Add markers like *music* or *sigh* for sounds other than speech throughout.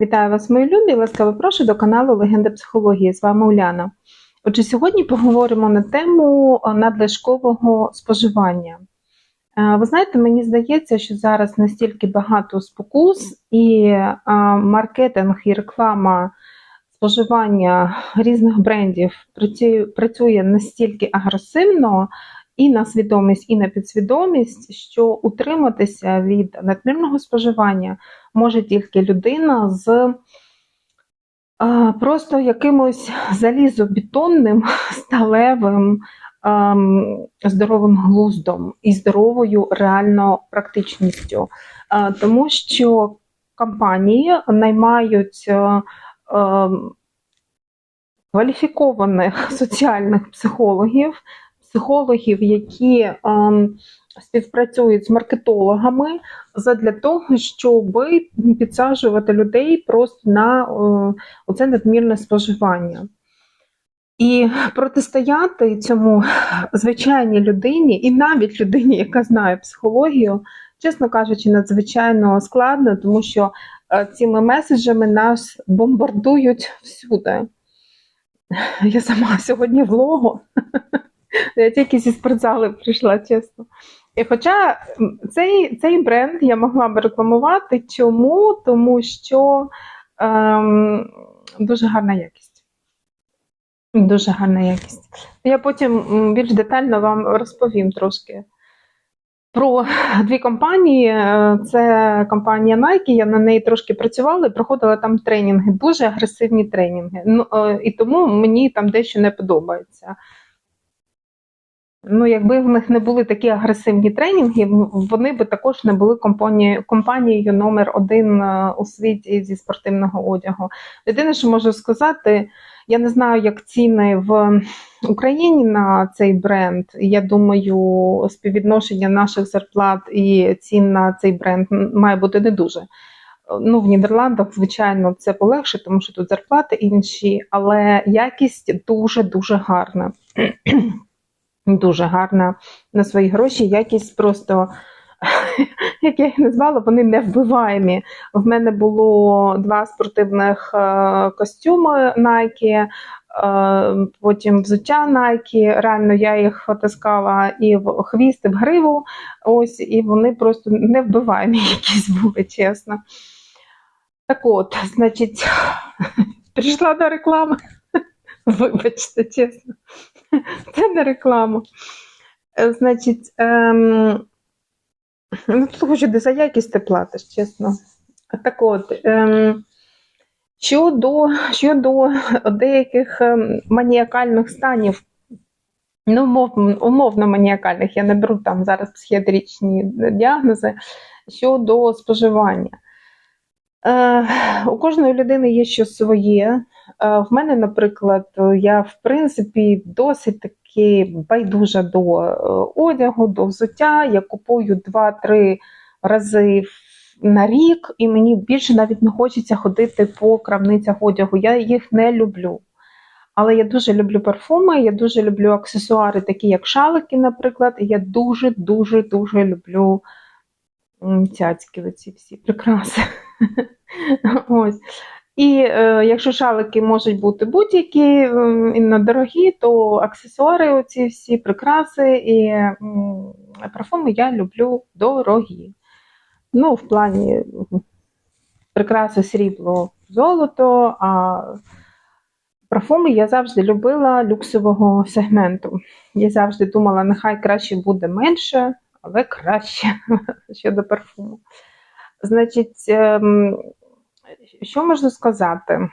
Вітаю вас, мої любі! Ласкаво прошу до каналу Легенда психології. З вами Уляна. Отже, сьогодні поговоримо на тему е, надлишкового споживання. Е, Ви знаєте, мені здається, що зараз настільки багато спокус, і е, маркетинг і реклама споживання різних брендів працює, працює настільки агресивно і на свідомість, і на підсвідомість, що утриматися від надмірного споживання може тільки людина з просто якимось залізобетонним, *laughs* сталевим, ем, здоровим глуздом і здоровою реально практичністю. А, тому що компанії наймають е, ем, кваліфікованих *laughs* соціальних психологів, психологів, які ем, співпрацюють з маркетологами задля того, щоб підсаджувати людей просто на е, оце надмірне споживання. І протистояти цьому звичайній людині, і навіть людині, яка знає психологію, чесно кажучи, надзвичайно складно, тому що е, цими меседжами нас бомбардують всюди. Я сама сьогодні в лого. Я тільки зі спортзали прийшла, чесно. І хоча цей цей бренд я могла б рекламувати. Чому? Тому що ем, дуже гарна якість. Дуже гарна якість. Я потім більш детально вам розповім трошки про дві компанії. Це компанія Nike, я на неї трошки працювала і проходила там тренінги, дуже агресивні тренінги. Ну, І тому мені там дещо не подобається. Ну, якби в них не були такі агресивні тренінги, вони би також не були компанією, компанією номер один е, у світі зі спортивного одягу. Єдине, що можу сказати, я не знаю, як ціни в Україні на цей бренд. Я думаю, співвідношення наших зарплат і цін на цей бренд має бути не дуже. Ну, в Нідерландах, звичайно, це полегше, тому що тут зарплати інші, але якість дуже дуже гарна. Дуже гарна на свої гроші. Якість просто, *laughs* як я їх назвала, вони не вбиваємі. В мене було два спортивних е, костюми Nike, е, потім взуття Nike. Реально я їх потискала і в хвіст, і в гриву. Ось, і вони просто не вбиваємі *laughs* якісь були, чесно. Так от, значить, *laughs* прийшла до реклами. Вибачте, чесно, *laughs* це не реклама. Е, значить, ем, ну, хочу, де за якість ти платиш, чесно. Так от, ем, щодо, щодо деяких ем, маніакальних станів, ну, умовно, умовно маніакальних, я не беру там зараз психіатричні діагнози щодо споживання. Е, У кожної людини є щось своє. Е, в мене, наприклад, я в принципі досить таки байдужа до е, одягу, до взуття. Я купую 2-3 рази на рік, і мені більше навіть не хочеться ходити по крамницях одягу. Я їх не люблю. Але я дуже люблю парфуми, я дуже люблю аксесуари, такі як шалики, наприклад. І я дуже-дуже дуже люблю цяцьки, оці всі прикраси. *laughs* *laughs* Ось. І е, якщо шалики можуть бути будь-які і на дорогі, то аксесуари, оці всі прикраси і м, парфуми я люблю дорогі. Ну, в плані прикраси срібло, золото, а парфуми я завжди любила люксового сегменту. Я завжди думала, нехай краще буде менше, але краще *laughs* щодо парфуму. Значить, ем, що можна сказати?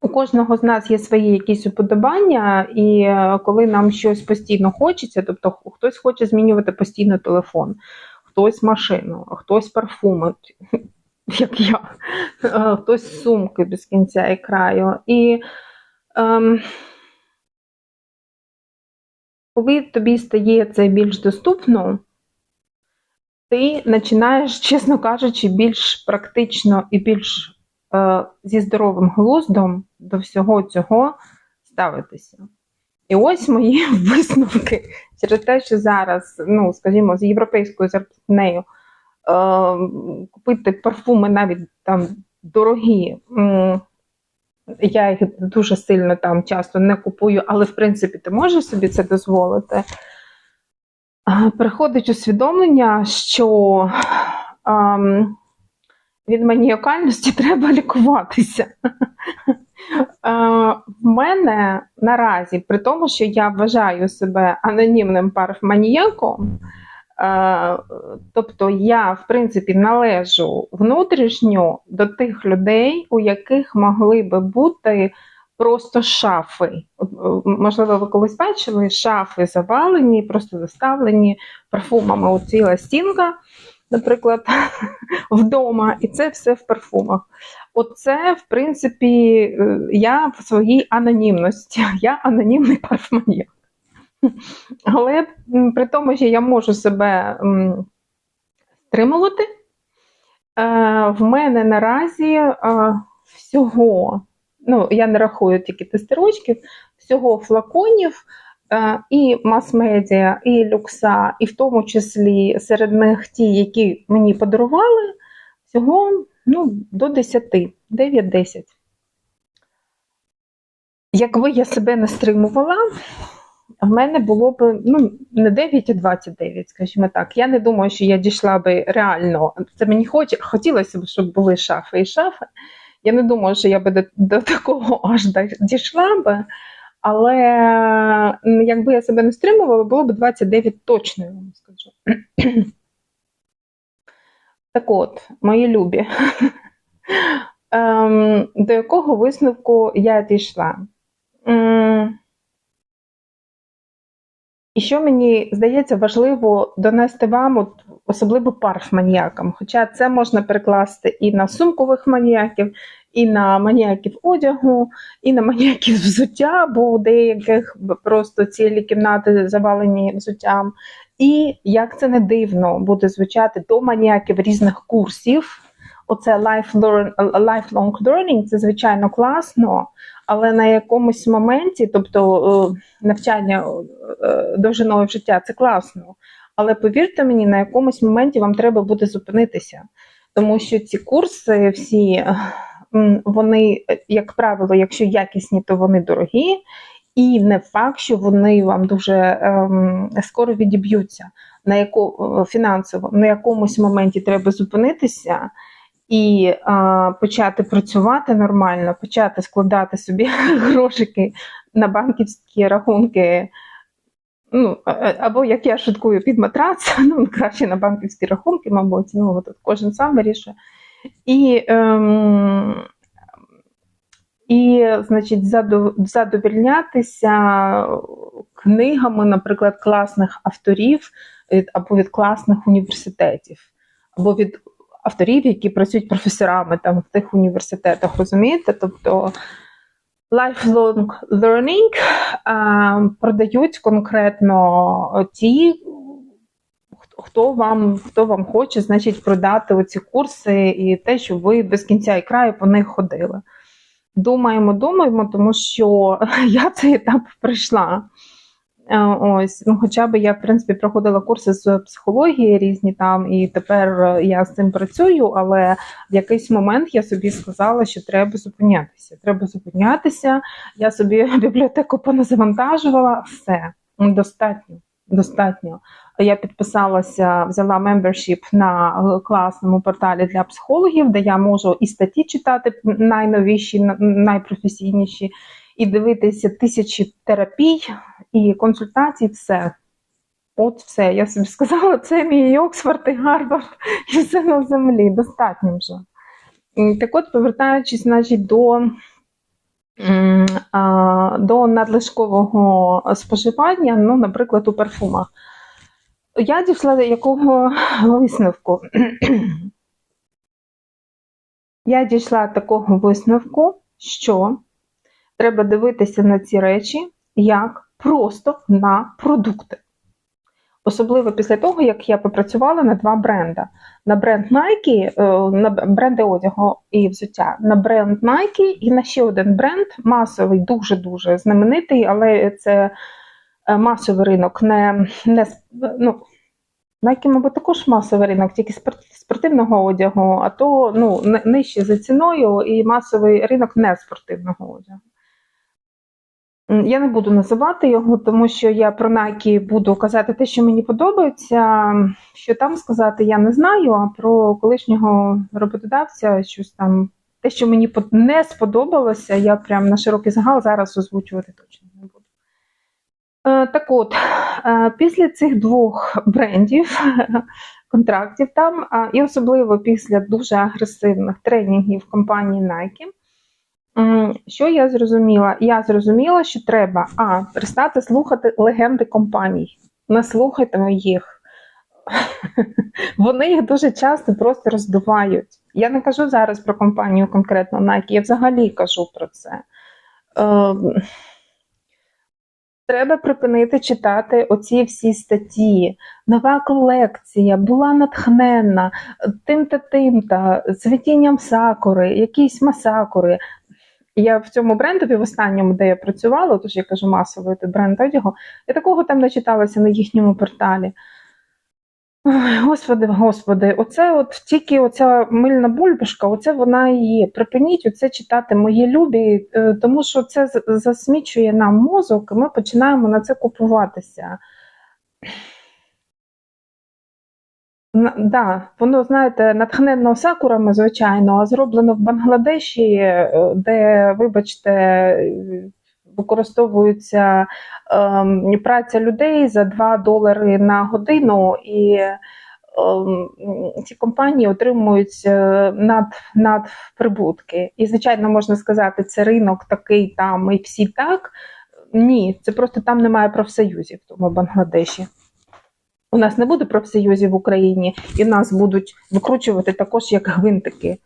У кожного з нас є свої якісь уподобання, і е, коли нам щось постійно хочеться, тобто хтось хоче змінювати постійно телефон, хтось машину, хтось парфуми, *laughs* як я, е, хтось сумки без кінця і краю. І ем, коли тобі стає це більш доступно, ти починаєш, чесно кажучи, більш практично і більш е, зі здоровим глуздом до всього цього ставитися. І ось мої *laughs* висновки через те, що зараз, ну, скажімо, з європейською зарплатнею е, купити парфуми навіть там дорогі. Я їх дуже сильно там часто не купую, але в принципі ти можеш собі це дозволити. Приходить усвідомлення, що ем, від маніакальності *laughs* треба лікуватися. Е, В мене наразі, при тому, що я вважаю себе анонімним парфманіяком, е, тобто я, в принципі, належу внутрішньо до тих людей, у яких могли би бути просто шафи. Е, Можливо, ви колись бачили, шафи завалені, просто заставлені парфумами. От ціла стінка, наприклад, *laughs* вдома, і це все в парфумах. Оце, в принципі, е, я в своїй анонімності. *laughs* Я анонімний парфманік. *laughs* Але при тому, що я можу себе стримувати, е, в мене наразі всього, ну, я не рахую тільки тестирочків, всього флаконів е, і мас-медіа, і люкса, і в тому числі серед них ті, які мені подарували, всього ну, до 10, 9-10. Якби я себе не стримувала, в мене було б ну, не 9, а 29, скажімо так. Я не думаю, що я дійшла би реально. Це мені хоч, хотілося б, щоб були шафи і шафи. Я не думаю, що я би до, до такого *laughs* аж дійшла би. Але якби я себе не стримувала, було б 29 точно, я вам скажу. *clears throat* Так от, мої любі, *laughs* ем, до якого висновку я дійшла? І що мені здається важливо донести вам, от, особливо парфманіякам. Хоча це можна перекласти і на сумкових маніяків, і на маніяків одягу, і на маніяків взуття, бо у деяких просто цілі кімнати завалені взуттям. І як це не дивно буде звучати до маніяків різних курсів. Оце life learn, lifelong learning, це звичайно класно, але на якомусь моменті, тобто е, навчання е, довжиною в життя, це класно. Але повірте мені, на якомусь моменті вам треба буде зупинитися, тому що ці курси всі, е, вони, е, як правило, якщо якісні, то вони дорогі, і не факт, що вони вам дуже ем, скоро відіб'ються. На яко, е, фінансово на якомусь моменті треба зупинитися і а, почати працювати нормально, почати складати собі *laughs* грошики на банківські рахунки. Ну, або як я шуткую під матрац, *laughs* ну краще на банківські рахунки, мабуть, ну от кожен сам вирішує. І, ем, і значить, задов- задовільнятися книгами, наприклад, класних авторів або від класних університетів, або від авторів, які працюють професорами там в тих університетах, розумієте? Тобто lifelong learning продають конкретно ті, хто- вам, хто вам хоче, значить, продати оці курси і те, щоб ви без кінця і краю по них ходили. Думаємо, думаємо, тому що *laughs* я цей етап пройшла. Е, Ось, ну, хоча б я, в принципі, проходила курси з психології різні там, і тепер е, я з цим працюю, але в якийсь момент я собі сказала, що треба зупинятися. Треба зупинятися. Я собі *laughs* бібліотеку поназавантажувала, все, достатньо. Достатньо. Я підписалася, взяла membership на е, класному порталі для психологів, де я можу і статті читати найновіші, найпрофесійніші, і дивитися тисячі терапій і консультацій, все. От все. Я собі сказала, *laughs* це мій Оксфорд і Гарвард, *laughs* і все на землі. Достатньо вже. Так от, повертаючись, значить, до, до надлишкового споживання, ну, наприклад, у парфумах. Я дійшла до якого висновку? *clears throat* Я дійшла до такого висновку, що треба дивитися на ці речі як просто на продукти. Особливо після того, як я попрацювала на два бренда: на бренд Nike, е, на бренди одягу і взуття, на бренд Nike і на ще один бренд масовий, дуже-дуже знаменитий, але це е, масовий ринок, не, не ну, Nike, мабуть, також масовий ринок, тільки спортивного одягу, а то ну, нижче за ціною і масовий ринок не спортивного одягу. Я не буду називати його, тому що я про Nike буду казати те, що мені подобається. Що там сказати, я не знаю. А про колишнього роботодавця, щось там, те, що мені не сподобалося, я прям на широкий загал зараз озвучувати точно не буду. Е, Так от, е, після цих двох брендів, *laughs* контрактів там, і особливо після дуже агресивних тренінгів компанії Nike, що я зрозуміла? Я зрозуміла, що треба а, перестати слухати легенди компаній. Не слухайте їх. *laughs* Вони їх дуже часто просто роздувають. Я не кажу зараз про компанію конкретно Nike, я взагалі кажу про це. Ем, Треба припинити читати оці всі статті. Нова колекція була натхненна тим-та тим-та, цвітінням сакури, якісь масакури. Я в цьому брендові, в останньому, де я працювала, тож я кажу масовий бренд одягу, я такого там не читалася на їхньому порталі. Господи, господи, оце от тільки оця мильна бульбашка, оце вона і є. Припиніть оце читати мої любі, е, тому що це засмічує нам мозок, і ми починаємо на це купуватися. Да, воно, знаєте, натхненно сакурами, звичайно, а зроблено в Бангладеші, е, де, вибачте, е, використовується ем, праця людей за 2 долари на годину, і ем, ці компанії отримують е, над, надприбутки. І, звичайно, можна сказати, це ринок такий там і всі так. Ні, це просто там немає профсоюзів в тому Бангладеші. У нас не буде профсоюзів в Україні, і нас будуть викручувати також як гвинтики.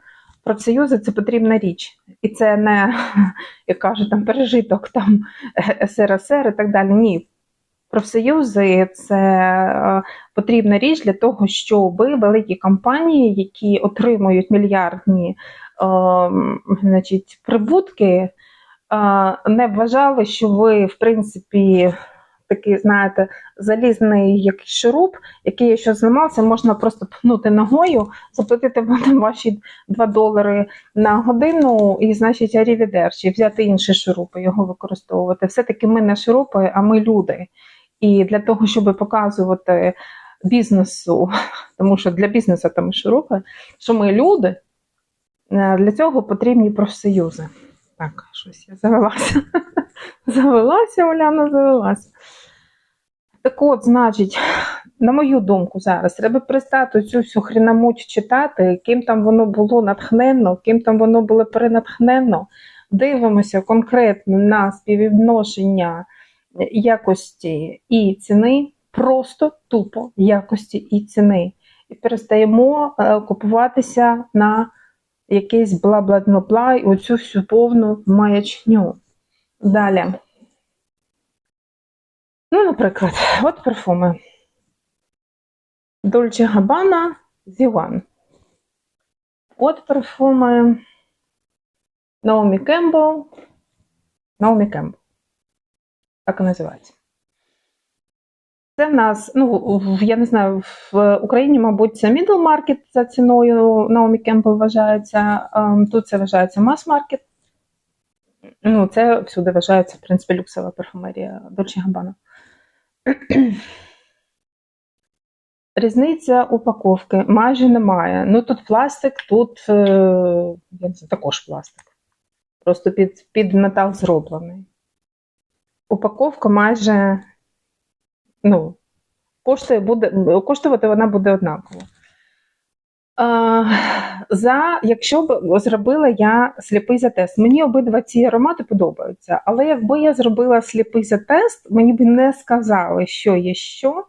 Профсоюзи це потрібна річ, і це не *laughs* як кажуть, там пережиток там *laughs* СРСР і так далі. Ні. Профсоюзи це е, потрібна річ для того, щоб великі компанії, які отримують мільярдні е, значить, прибутки, е, не вважали, що ви, в принципі, такий, знаєте, залізний як шуруп, який якщо зламався, можна просто пхнути ногою, заплатити ваші 2 долари на годину, і, значить, арівідерчі, взяти інші шурупи, його використовувати. Все-таки ми не шурупи, а ми люди. І для того, щоб показувати бізнесу, *laughs* тому що для бізнесу там шурупи, що ми люди, е, для цього потрібні профсоюзи. Так, щось я завелася. *laughs* Завелася, Оляна, завелася. Так от, значить, на мою думку, зараз треба перестати цю всю хрінамуть читати, ким там воно було натхненно, ким там воно було перенатхненно. Дивимося конкретно на співвідношення якості і ціни, просто тупо якості і ціни. І перестаємо е, купуватися на якийсь бла-бла-бла і оцю всю повну маячню. Далі. Ну, наприклад, от парфуми. Dolce Gabbana Ziguan. От парфуми Naomi Campbell. Naomi Campbell. Так і називається. Це в нас, ну, я не знаю, в Україні, мабуть, це middle market за ціною Naomi Campbell вважається. ем, Тут це вважається mass market. Ну, це всюди вважається, в принципі, люксова парфумерія Dolce Gabbana. *clears throat* Різниця упаковки майже немає. Ну тут пластик, тут е, я не знаю, також пластик. Просто під, під метал зроблений. Упаковка майже ну, коштує буде, коштувати вона буде однаково. За, якщо б зробила я сліпий затест, мені обидва ці аромати подобаються, але якби я зробила сліпий затест, мені б не сказали, що є що.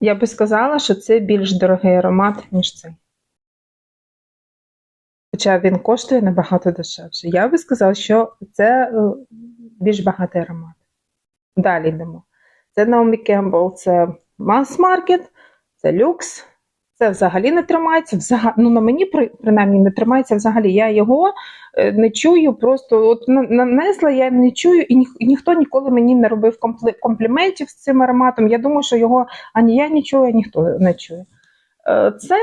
Я би сказала, що це більш дорогий аромат, ніж цей. Хоча він коштує набагато дешевше. Я би сказала, що це е, більш багатий аромат. Далі йдемо. Це Naomi Campbell, це Market, це люкс, Це взагалі не тримається. Взагалі, ну на мені принаймні не тримається взагалі. Я його е, не чую, просто от нанесла, я не чую, і ніх- ніхто ніколи мені не робив компліментів з цим ароматом. Я думаю, що його ані я не чую, ніхто не чує. Е, Це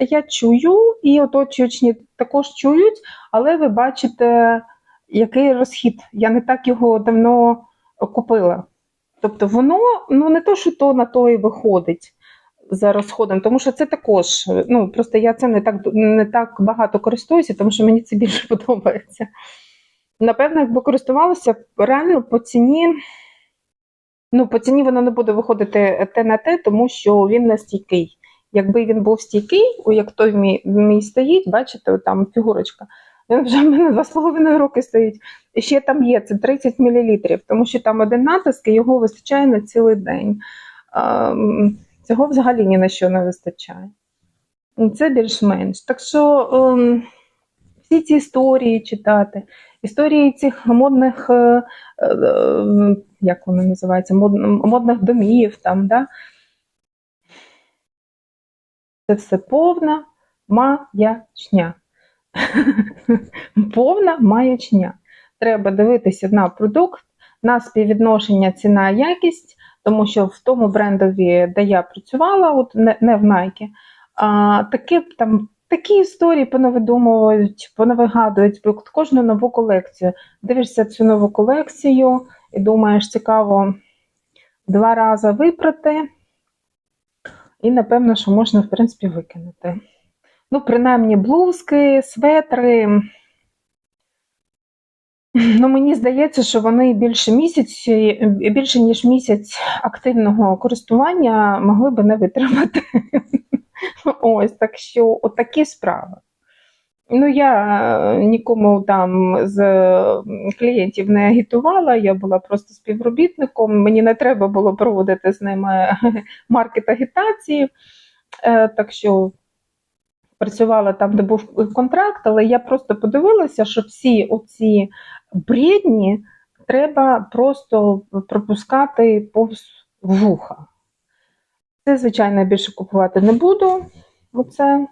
я чую, і оточуючі також чують, але ви бачите, який розхід. Я не так його давно купила. Тобто воно ну не то, що то на то і виходить за розходом, тому що це також. Ну просто я цим не так не так багато користуюся, тому що мені це більше *laughs* подобається. Напевно, якби користувалася реально по ціні. Ну, по ціні воно не буде виходити те на те, тому що він не стійкий. Якби він був стійкий, о, як той мій, мій стоїть, бачите, там фігурочка, він вже в мене 2,5 роки стоїть. І ще там є це 30 мл, тому що там один натиск і його вистачає на цілий день. А, м, цього взагалі ні на що не вистачає. Це більш-менш. Так що ем, всі ці історії читати, історії цих модних, е, е, е, як вони називаються, мод, модних домів, там, да? це все повна маячня. *laughs* повна маячня. Треба дивитися на продукт, на співвідношення ціна якість, тому що в тому брендові, де я працювала, от не, не в Nike, а, такі, там, такі історії понавидумують, понавигадують кожну нову колекцію. Дивишся цю нову колекцію і думаєш, цікаво два рази випрати, і напевно, що можна, в принципі, викинути. Ну, принаймні, блузки, светри. Ну, мені здається, що вони більше місяць, більше ніж місяць активного користування могли би не витримати. *laughs* Ось так що отакі справи. Ну, я е, нікому там з клієнтів не агітувала, я була просто співробітником. Мені не треба було проводити з ними *laughs* маркет агітації. Е, Так що працювала там, де був контракт, але я просто подивилася, що всі оці бредні треба просто пропускати повз вуха. Це, звичайно, я більше купувати не буду. Оце.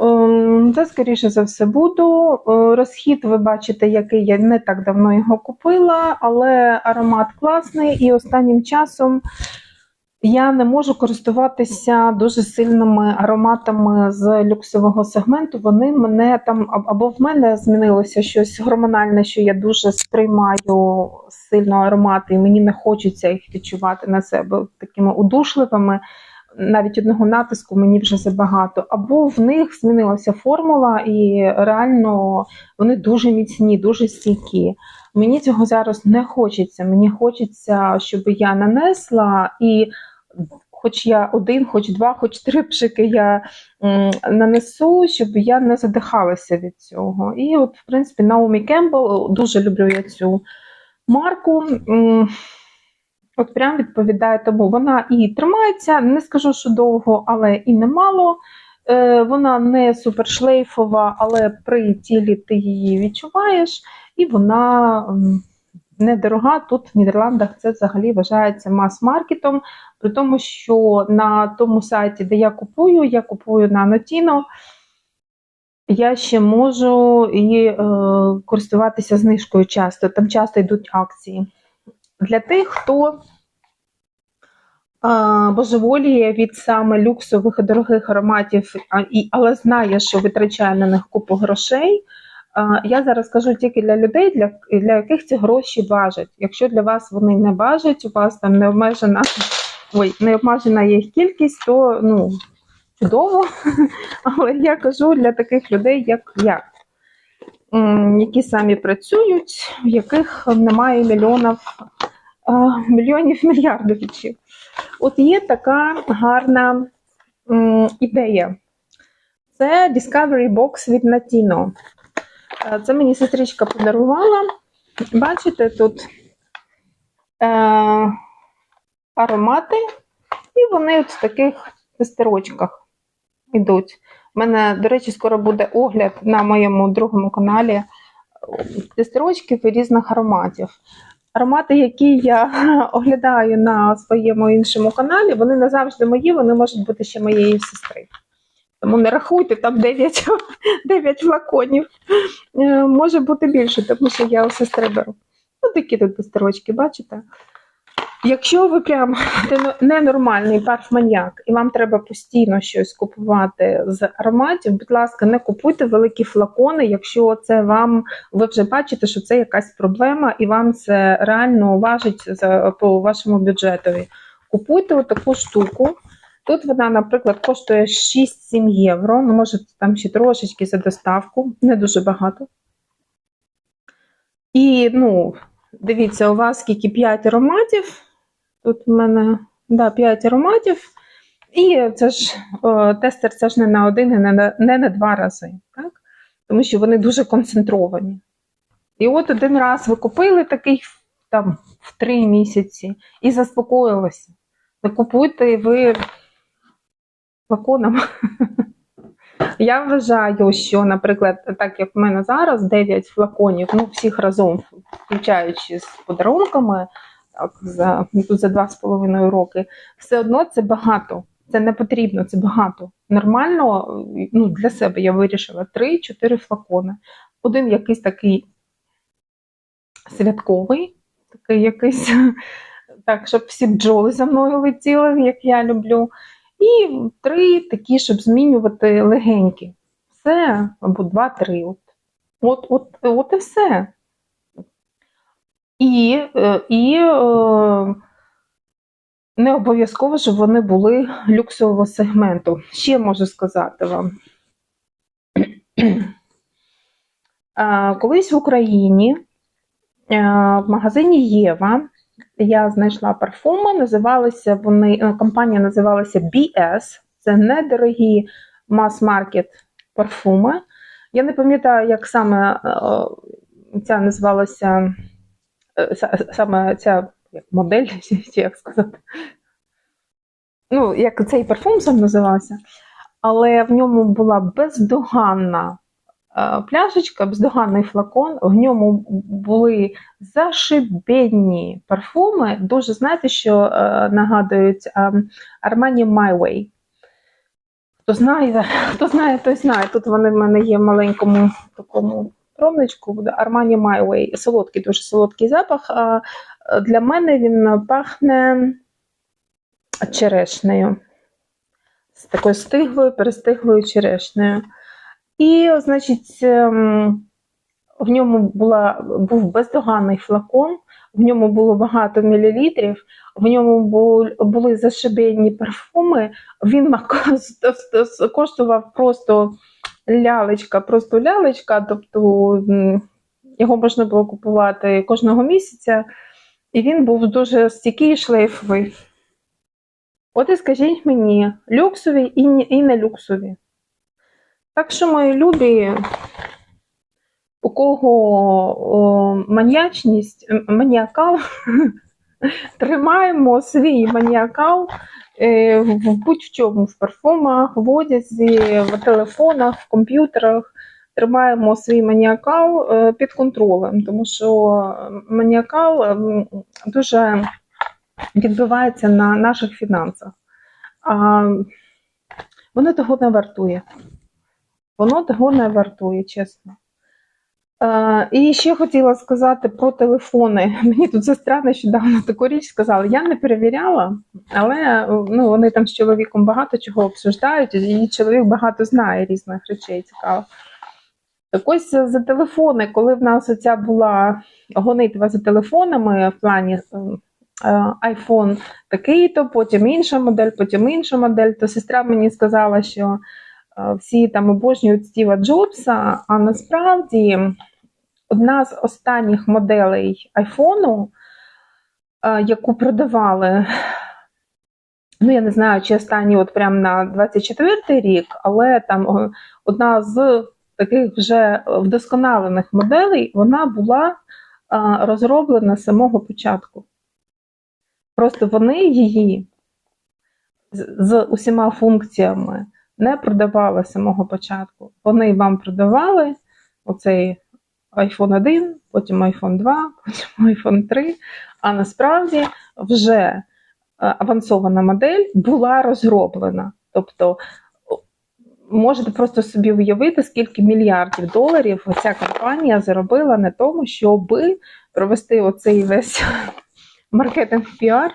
Ем, Це, скоріше за все, буду. Е, Розхід, ви бачите, який я не так давно його купила, але аромат класний, і останнім часом я не можу користуватися дуже сильними ароматами з люксового сегменту. Вони мене там або в мене змінилося щось гормональне, що я дуже сприймаю сильно аромати, і мені не хочеться їх відчувати на себе такими удушливими. Навіть одного натиску мені вже забагато. Або в них змінилася формула, і реально вони дуже міцні, дуже стійкі. Мені цього зараз не хочеться. Мені хочеться, щоб я нанесла і хоч я один, хоч два, хоч три пшики я нанесу, щоб я не задихалася від цього. І от, в принципі, Наумі Кембл, дуже люблю я цю марку. От прям відповідає тому. Вона і тримається, не скажу, що довго, але і немало. Е, Вона не супершлейфова, але при тілі ти її відчуваєш, і вона недорога. Тут в Нідерландах це взагалі вважається мас-маркетом, при тому, що на тому сайті, де я купую, я купую на Notino, я ще можу і е, користуватися знижкою часто. Там часто йдуть акції. Для тих, хто а, божеволіє від саме люксових і дорогих ароматів, але знає, що витрачає на них купу грошей. Я зараз кажу тільки для людей, для, для яких ці гроші важать. Якщо для вас вони не важать, у вас там не обмежена, *laughs* ой, не обмежена їх кількість, то ну, чудово. *laughs* Але я кажу для таких людей, як я, які самі працюють, в яких немає мільйонів, мільйонів *laughs* мільярдів. От є така гарна ідея. Це Discovery Box від Natino. Е, Це мені сестричка подарувала. Бачите, тут е, аромати, і вони от в таких тестерочках йдуть. У мене, до речі, скоро буде огляд на моєму другому каналі тестерочків і різних ароматів. Аромати, які я *laughs* оглядаю на своєму іншому каналі, вони не завжди мої, вони можуть бути ще моєї сестри. Тому не рахуйте там 9, 9 *laughs* флаконів. Е, Може бути більше, тому що я у сестри беру. Ну, такі тут пастерочки, бачите? Якщо ви прям ненормальний парфманіак, і вам треба постійно щось купувати з ароматів, будь ласка, не купуйте великі флакони, якщо це вам ви вже бачите, що це якась проблема, і вам це реально важить по вашому бюджетові. Купуйте отаку штуку. Тут вона, наприклад, коштує 6-7 євро. Ну, може, там ще трошечки за доставку, не дуже багато. І, ну, дивіться, у вас скільки 5 ароматів. Тут в мене да, 5 ароматів. І це ж о, тестер це ж не на один і не на, не на два рази, так? тому що вони дуже концентровані. І от один раз ви купили такий там в 3 місяці і заспокоїлися. Не купуйте ви флаконом. *laughs* Я вважаю, що, наприклад, так як в мене зараз 9 флаконів, ну всіх разом, включаючи з подарунками, так, за, за 2,5 роки, все одно це багато. Це не потрібно, це багато. Нормально, ну, для себе я вирішила 3-4 флакони. Один якийсь такий святковий, такий якийсь, *laughs* так, щоб всі бджоли за мною летіли, як я люблю. І три такі, щоб змінювати легенькі. Все, або два-три. От. От, от, от і все. І, е, і е, не обов'язково, щоб вони були люксового сегменту. Ще можу сказати вам. Колись в Україні е, в магазині Єва я знайшла парфуми, називалися вони, е, компанія називалася BS, це недорогі мас-маркет парфуми. Я не пам'ятаю, як саме е, ця називалася е, саме ця модель, *laughs* чи як сказати. Ну, як цей парфум сам називався, але в ньому була бездоганна пляшечка, бездоганний флакон. В ньому були зашибенні парфуми. Дуже знаєте, що е, нагадують е, Armani My Way. Хто знає, хто знає, той знає. Тут вони в мене є в маленькому такому промничку, Armani My Way. Солодкий, дуже солодкий запах. Е, для мене він пахне черешнею. З такою стиглою, перестиглою черешнею. І, значить, ем, в ньому була, був бездоганний флакон, в ньому було багато мілілітрів, в ньому були зашибені парфуми. Він коштував просто лялечка, просто лялечка, тобто його можна було купувати кожного місяця, і він був дуже стійкий і шлейфовий. От і скажіть мені, люксові і не люксові. Так що, мої любі, у кого о, маньячність, маніакал, *laughs* тримаємо свій маніакал е, в в будь-чому, в парфумах, в одязі, в телефонах, в комп'ютерах. Тримаємо свій маніакал е, під контролем, тому що маніакал дуже відбивається на наших фінансах. А воно того не вартує. Воно того не вартує, чесно. Е, і ще хотіла сказати про телефони. *laughs* Мені тут сестра нещодавно таку річ сказала. Я не перевіряла, але ну, вони там з чоловіком багато чого обсуждають, і чоловік багато знає різних речей цікавих. Так ось е, за телефони, коли в нас оця була гонитва за телефонами в плані е, iPhone такий-то, потім інша модель, потім інша модель, то сестра мені сказала, що всі там обожнюють Стіва Джобса, а насправді одна з останніх моделей айфону, е, яку продавали, ну я не знаю, чи останні от прям на 24 рік, але там е, одна з таких вже вдосконалених моделей, вона була е, розроблена з самого початку. Просто вони її з, з усіма функціями не продавали з самого початку. Вони вам продавали оцей iPhone 1, потім iPhone 2, потім iPhone 3. А насправді вже е, авансована модель була розроблена. Тобто можете просто собі уявити, скільки мільярдів доларів ця компанія заробила на тому, щоб провести оцей весь *laughs* маркетинг піар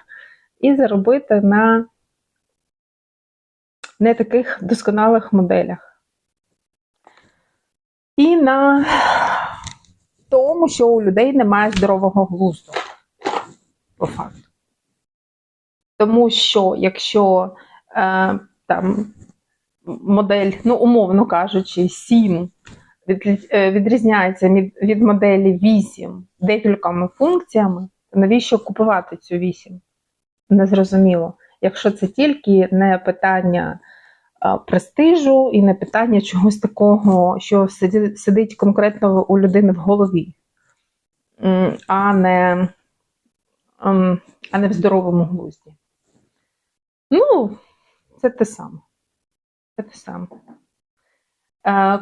і заробити на не таких досконалих моделях. І на тому, що у людей немає здорового глузду. По факту. Тому що якщо е, там модель, ну, умовно кажучи, 7 від, е, відрізняється від, від моделі 8 декількома функціями, то навіщо купувати цю 8? Незрозуміло. Якщо це тільки не питання престижу і не питання чогось такого, що сидить конкретно у людини в голові, а не, ем, а не в здоровому глузді. Ну, це те саме. Це те саме.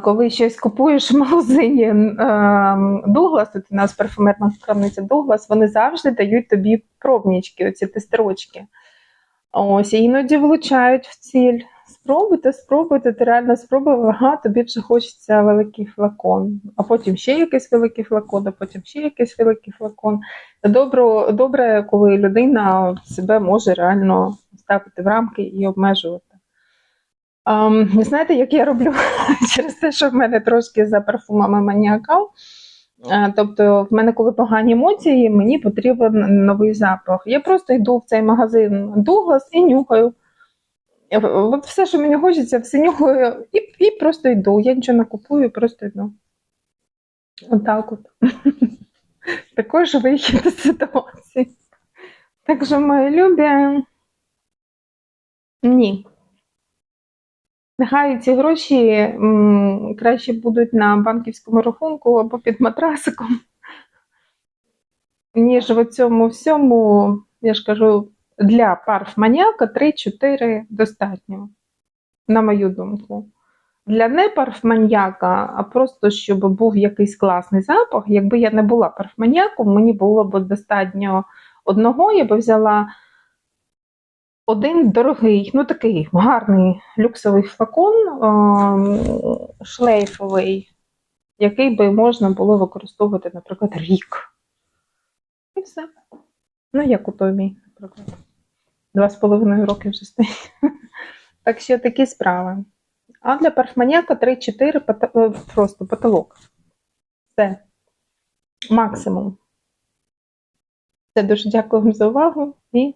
Коли щось купуєш в магазині ем, Дуглас, от у нас парфумерна крамниця Дуглас, вони завжди дають тобі пробнички, оці тестерочки. Ось, і іноді влучають в ціль. Спробуйте, спробуйте, ти реально спробував, ага, тобі вже хочеться великий флакон, а потім ще якийсь великий флакон, а потім ще якийсь великий флакон. Добро, добре, коли людина себе може реально ставити в рамки і обмежувати. Ем, знаєте, як я роблю *laughs* через те, що в мене трошки за парфумами маніакал. Тобто, в мене, коли погані емоції, мені потрібен новий запах. Я просто йду в цей магазин Дуглас і нюхаю. От все, що мені хочеться, все нюхаю і, і просто йду. Я нічого не купую, просто йду. Отак от. *laughs* Також вихід із ситуації. Так що, мої любі, ні. Нехай ці гроші м, краще будуть на банківському рахунку або під матрасиком, ніж в цьому всьому, я ж кажу, для парфманіака 3-4 достатньо, на мою думку. Для не парфманіака, а просто щоб був якийсь класний запах. Якби я не була парфманіаком, мені було б достатньо одного, я би взяла один дорогий, ну такий гарний люксовий флакон, шлейфовий, який би можна було використовувати, наприклад, рік. І все. Ну, як у той мій, наприклад. Два з половиною роки вже стоїть. *laughs* Так що такі справи. А для парфманіака 3-4 пата- е, просто потолок. Все. Максимум. Все, дуже дякую вам за увагу і